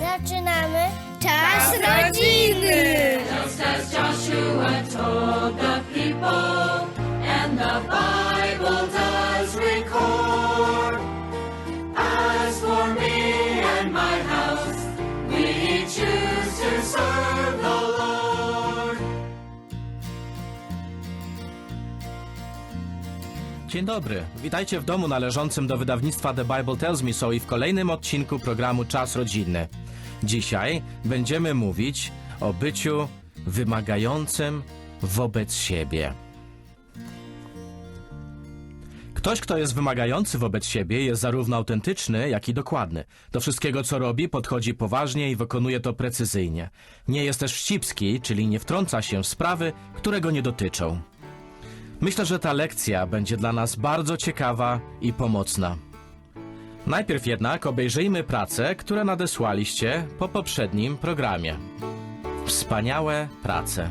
Zaczynamy Czas Rodziny! Just as Joshua told the people, and the Bible does record. As for me and my house, we choose to serve the Lord. Dzień dobry, witajcie w domu należącym do wydawnictwa The Bible Tells Me So i w kolejnym odcinku programu Czas Rodzinny. Dzisiaj będziemy mówić o byciu wymagającym wobec siebie. Ktoś, kto jest wymagający wobec siebie, jest zarówno autentyczny, jak i dokładny. Do wszystkiego, co robi, podchodzi poważnie i wykonuje to precyzyjnie. Nie jest też wścibski, czyli nie wtrąca się w sprawy, które go nie dotyczą. Myślę, że ta lekcja będzie dla nas bardzo ciekawa i pomocna. Najpierw jednak obejrzyjmy prace, które nadesłaliście po poprzednim programie. Wspaniałe prace.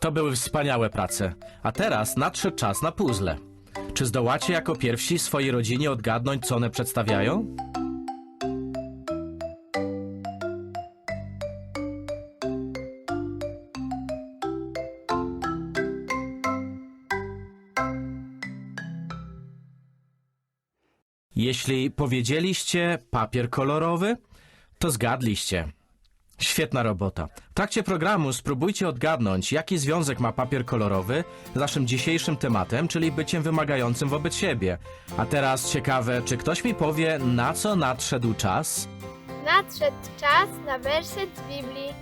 To były wspaniałe prace. A teraz nadszedł czas na puzzle. Czy zdołacie jako pierwsi swojej rodzinie odgadnąć, co one przedstawiają? Jeśli powiedzieliście papier kolorowy, to zgadliście. Świetna robota. W trakcie programu spróbujcie odgadnąć, jaki związek ma papier kolorowy z naszym dzisiejszym tematem, czyli byciem wymagającym wobec siebie. A teraz ciekawe, czy ktoś mi powie, na co nadszedł czas? Nadszedł czas na werset z Biblii.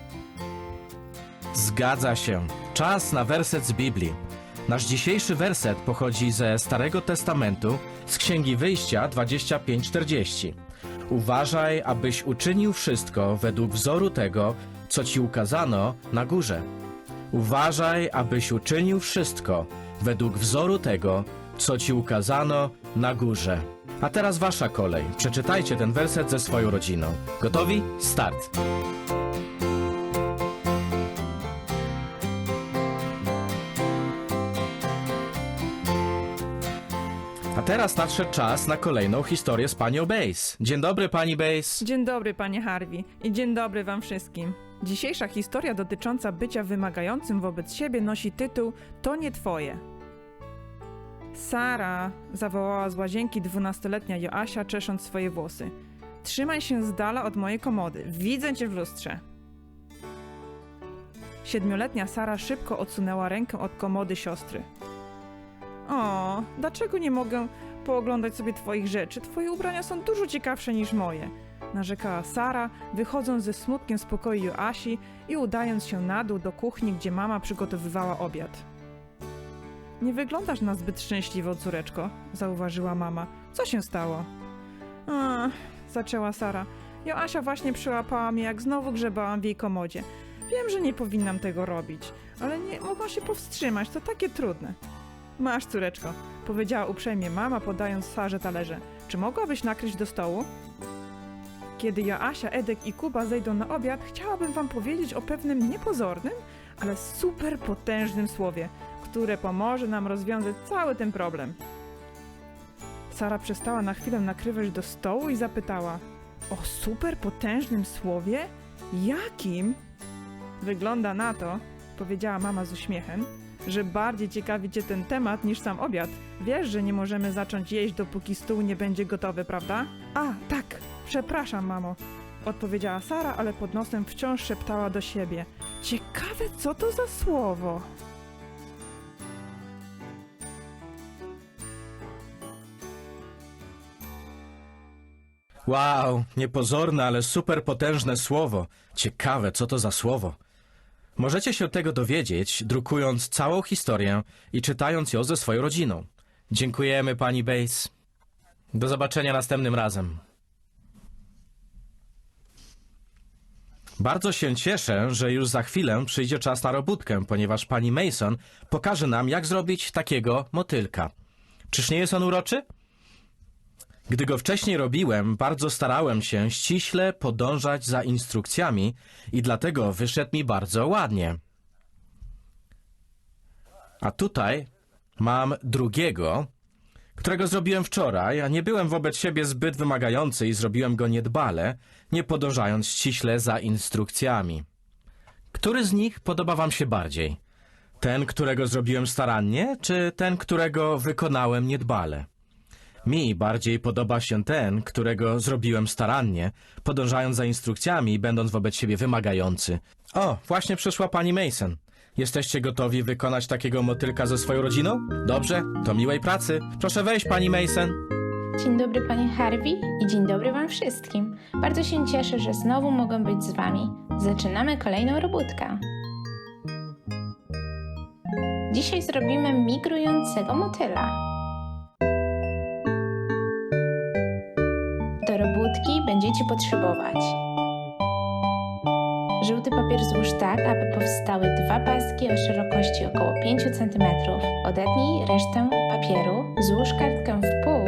Zgadza się. Czas na werset z Biblii. Nasz dzisiejszy werset pochodzi ze Starego Testamentu, z Księgi Wyjścia 25:40. Uważaj, abyś uczynił wszystko według wzoru tego, co ci ukazano na górze. Uważaj, abyś uczynił wszystko według wzoru tego, co ci ukazano na górze. A teraz wasza kolej. Przeczytajcie ten werset ze swoją rodziną. Gotowi? Start! Teraz nadszedł czas na kolejną historię z panią Base. Dzień dobry, pani Base. Dzień dobry, panie Harvey i dzień dobry wam wszystkim. Dzisiejsza historia dotycząca bycia wymagającym wobec siebie nosi tytuł To nie twoje. Sara zawołała z łazienki dwunastoletnia Joasia, czesząc swoje włosy. Trzymaj się z dala od mojej komody. Widzę cię w lustrze. Siedmioletnia Sara szybko odsunęła rękę od komody siostry. O, dlaczego nie mogę pooglądać sobie twoich rzeczy? Twoje ubrania są dużo ciekawsze niż moje. Narzekała Sara, wychodząc ze smutkiem z pokoju Joasi i udając się na dół do kuchni, gdzie mama przygotowywała obiad. Nie wyglądasz na zbyt szczęśliwą, córeczko, zauważyła mama. Co się stało? Ach, zaczęła Sara. Joasia właśnie przyłapała mnie, jak znowu grzebałam w jej komodzie. Wiem, że nie powinnam tego robić, ale nie mogłam się powstrzymać, to takie trudne. Masz, córeczko, powiedziała uprzejmie mama, podając Sarze talerze. Czy mogłabyś nakryć do stołu? Kiedy Joasia, Edek i Kuba zejdą na obiad, chciałabym wam powiedzieć o pewnym niepozornym, ale super potężnym słowie, które pomoże nam rozwiązać cały ten problem. Sara przestała na chwilę nakrywać do stołu i zapytała: O super potężnym słowie? Jakim? Wygląda na to, powiedziała mama z uśmiechem, że bardziej ciekawi cię ten temat niż sam obiad. Wiesz, że nie możemy zacząć jeść, dopóki stół nie będzie gotowy, prawda? A, tak, przepraszam, mamo. Odpowiedziała Sara, ale pod nosem wciąż szeptała do siebie. Ciekawe, co to za słowo. Wow, niepozorne, ale super potężne słowo. Ciekawe, co to za słowo. Możecie się tego dowiedzieć, drukując całą historię i czytając ją ze swoją rodziną. Dziękujemy, pani Base. Do zobaczenia następnym razem. Bardzo się cieszę, że już za chwilę przyjdzie czas na robótkę, ponieważ pani Mason pokaże nam, jak zrobić takiego motylka. Czyż nie jest on uroczy? Gdy go wcześniej robiłem, bardzo starałem się ściśle podążać za instrukcjami i dlatego wyszedł mi bardzo ładnie. A tutaj mam drugiego, którego zrobiłem wczoraj, a nie byłem wobec siebie zbyt wymagający i zrobiłem go niedbale, nie podążając ściśle za instrukcjami. Który z nich podoba wam się bardziej? Ten, którego zrobiłem starannie, czy ten, którego wykonałem niedbale? Mi bardziej podoba się ten, którego zrobiłem starannie, podążając za instrukcjami i będąc wobec siebie wymagający. O, właśnie przyszła pani Mason. Jesteście gotowi wykonać takiego motylka ze swoją rodziną? Dobrze, to miłej pracy. Proszę wejść, pani Mason. Dzień dobry panie Harvey i dzień dobry wam wszystkim. Bardzo się cieszę, że znowu mogę być z wami. Zaczynamy kolejną robótkę. Dzisiaj zrobimy migrującego motyla. Będziecie potrzebować Żółty papier złóż tak, aby powstały dwa paski o szerokości około 5 cm. Odetnij resztę papieru, złóż kartkę w pół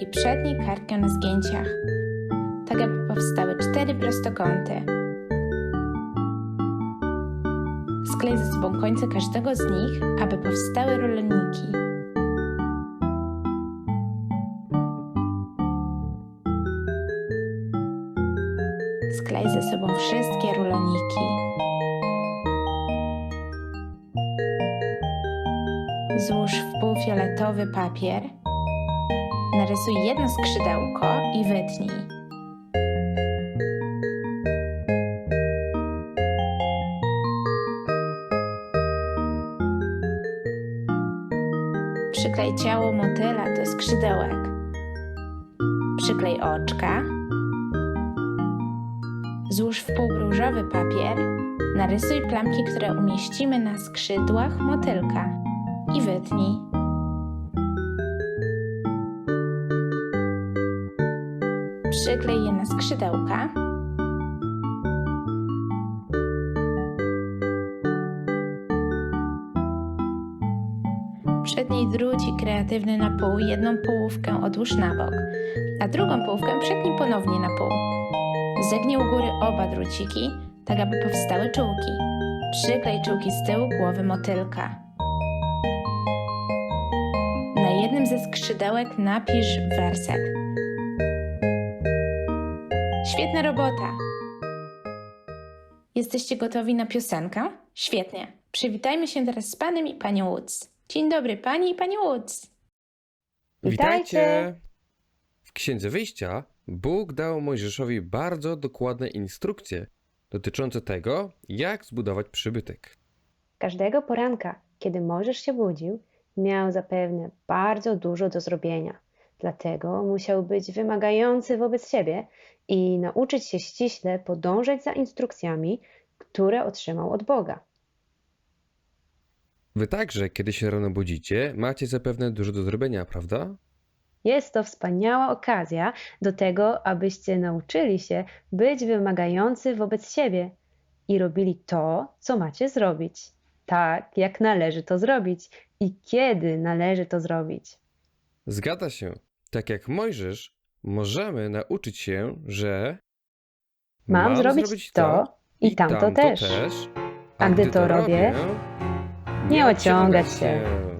i przetnij kartkę na zgięciach, tak aby powstały cztery prostokąty. Sklej ze sobą końce każdego z nich, aby powstały rolniki. Sklej ze sobą wszystkie ruloniki. Złóż w pół fioletowy papier. Narysuj jedno skrzydełko i wytnij. Przyklej ciało motyla do skrzydełek. Przyklej oczka. Złóż w pół różowy papier, narysuj plamki, które umieścimy na skrzydłach motylka i wytnij. Przyklej je na skrzydełka. Przednij drucik kreatywny na pół, jedną połówkę odłóż na bok, a drugą połówkę przetnij ponownie na pół. Zegnij u góry oba druciki, tak aby powstały czułki. Przyklej czułki z tyłu głowy motylka. Na jednym ze skrzydełek napisz werset. Świetna robota! Jesteście gotowi na piosenkę? Świetnie. Przywitajmy się teraz z panem i panią Woods. Dzień dobry, pani i pani Woods. Witajcie! W Księdze Wyjścia Bóg dał Mojżeszowi bardzo dokładne instrukcje dotyczące tego, jak zbudować przybytek. Każdego poranka, kiedy Mojżesz się budził, miał zapewne bardzo dużo do zrobienia. Dlatego musiał być wymagający wobec siebie i nauczyć się ściśle podążać za instrukcjami, które otrzymał od Boga. Wy także, kiedy się rano budzicie, macie zapewne dużo do zrobienia, prawda? Jest to wspaniała okazja do tego, abyście nauczyli się być wymagający wobec siebie i robili to, co macie zrobić. Tak, jak należy to zrobić i kiedy należy to zrobić. Zgadza się. Tak jak Mojżesz, możemy nauczyć się, że Mam zrobić to i tamto też. A gdy to robię, nie ociągać się. Mam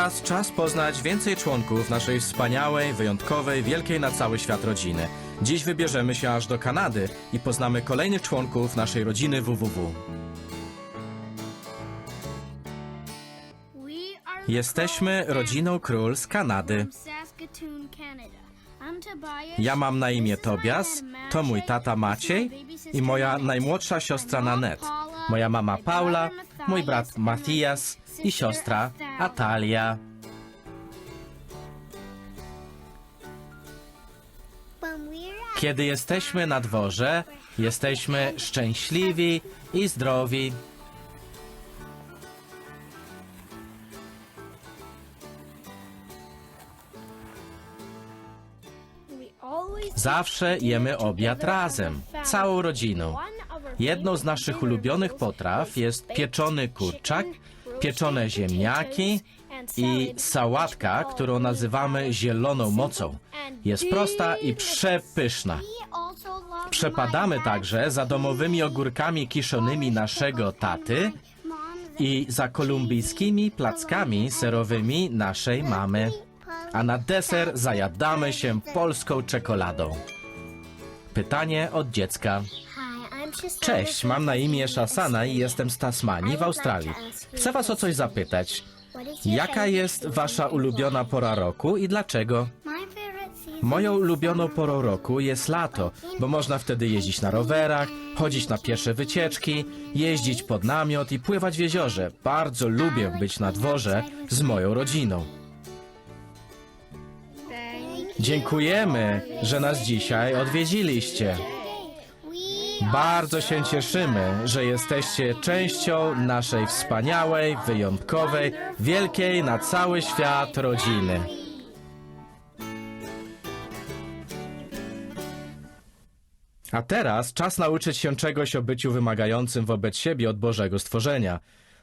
teraz czas poznać więcej członków naszej wspaniałej, wyjątkowej, wielkiej na cały świat rodziny. Dziś wybierzemy się aż do Kanady i poznamy kolejnych członków naszej rodziny www. Jesteśmy rodziną król z Kanady. Ja mam na imię Tobias, to mój tata Maciej i moja najmłodsza siostra Nanette. Moja mama Paula, mój brat Matthias i siostra Atalia. Kiedy jesteśmy na dworze, jesteśmy szczęśliwi i zdrowi. Zawsze jemy obiad razem, całą rodziną. Jedną z naszych ulubionych potraw jest pieczony kurczak, pieczone ziemniaki i sałatka, którą nazywamy zieloną mocą. Jest prosta i przepyszna. Przepadamy także za domowymi ogórkami kiszonymi naszego taty i za kolumbijskimi plackami serowymi naszej mamy. A na deser zajadamy się polską czekoladą. Pytanie od dziecka. Cześć, mam na imię Shasana i jestem z Tasmanii w Australii. Chcę was o coś zapytać. Jaka jest wasza ulubiona pora roku i dlaczego? Moją ulubioną porą roku jest lato, bo można wtedy jeździć na rowerach, chodzić na piesze wycieczki, jeździć pod namiot i pływać w jeziorze. Bardzo lubię być na dworze z moją rodziną. Dziękujemy, że nas dzisiaj odwiedziliście. Bardzo się cieszymy, że jesteście częścią naszej wspaniałej, wyjątkowej, wielkiej na cały świat rodziny. A teraz czas nauczyć się czegoś o byciu wymagającym wobec siebie od Bożego stworzenia.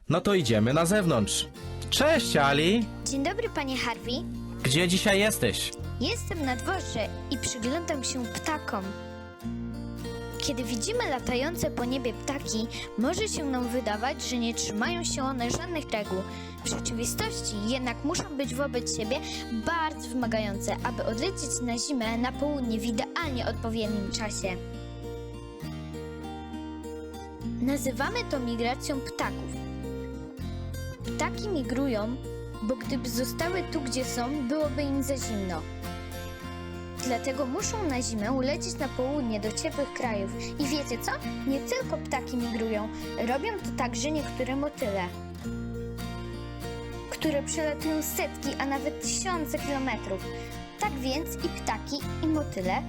No to idziemy na zewnątrz. Cześć, Ali! Dzień dobry, panie Harvey. Gdzie dzisiaj jesteś? Jestem na dworze i przyglądam się ptakom. Kiedy widzimy latające po niebie ptaki, może się nam wydawać, że nie trzymają się one żadnych reguł. W rzeczywistości jednak muszą być wobec siebie bardzo wymagające, aby odlecieć na zimę na południe w idealnie odpowiednim czasie. Nazywamy to migracją ptaków. Ptaki migrują, bo gdyby zostały tu, gdzie są, byłoby im za zimno. Dlatego muszą na zimę ulecieć na południe do ciepłych krajów. I wiecie co? Nie tylko ptaki migrują, robią to także niektóre motyle, które przelatują setki, a nawet tysiące kilometrów. Tak więc i ptaki, i motyle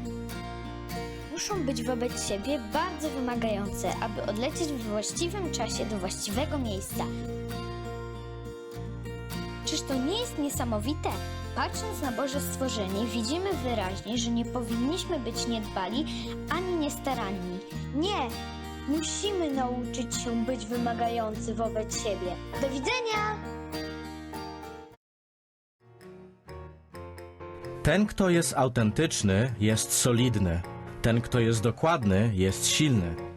muszą być wobec siebie bardzo wymagające, aby odlecieć w właściwym czasie do właściwego miejsca. Czyż to nie jest niesamowite? Patrząc na Boże stworzenie, widzimy wyraźnie, że nie powinniśmy być niedbali ani niestaranni. Nie! Musimy nauczyć się być wymagający wobec siebie. Do widzenia! Ten, kto jest autentyczny, jest solidny. Ten, kto jest dokładny, jest silny.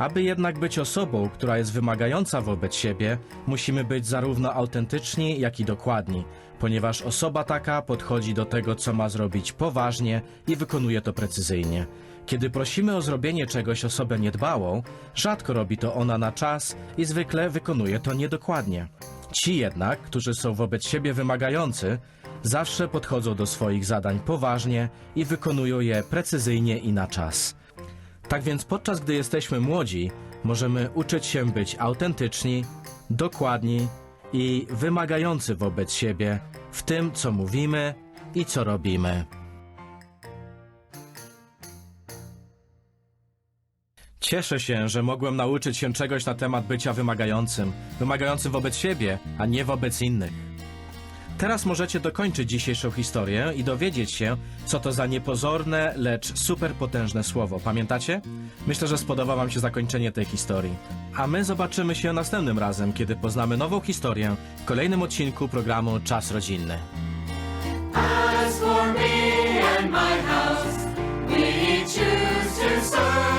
Aby jednak być osobą, która jest wymagająca wobec siebie, musimy być zarówno autentyczni, jak i dokładni, ponieważ osoba taka podchodzi do tego, co ma zrobić poważnie i wykonuje to precyzyjnie. Kiedy prosimy o zrobienie czegoś osobę niedbałą, rzadko robi to ona na czas i zwykle wykonuje to niedokładnie. Ci jednak, którzy są wobec siebie wymagający, zawsze podchodzą do swoich zadań poważnie i wykonują je precyzyjnie i na czas. Tak więc podczas gdy jesteśmy młodzi, możemy uczyć się być autentyczni, dokładni i wymagający wobec siebie w tym, co mówimy i co robimy. Cieszę się, że mogłem nauczyć się czegoś na temat bycia wymagającym, wymagającym wobec siebie, a nie wobec innych. Teraz możecie dokończyć dzisiejszą historię i dowiedzieć się, co to za niepozorne, lecz superpotężne słowo. Pamiętacie? Myślę, że spodoba Wam się zakończenie tej historii. A my zobaczymy się następnym razem, kiedy poznamy nową historię w kolejnym odcinku programu Czas Rodzinny. As for me and my house, we choose to serve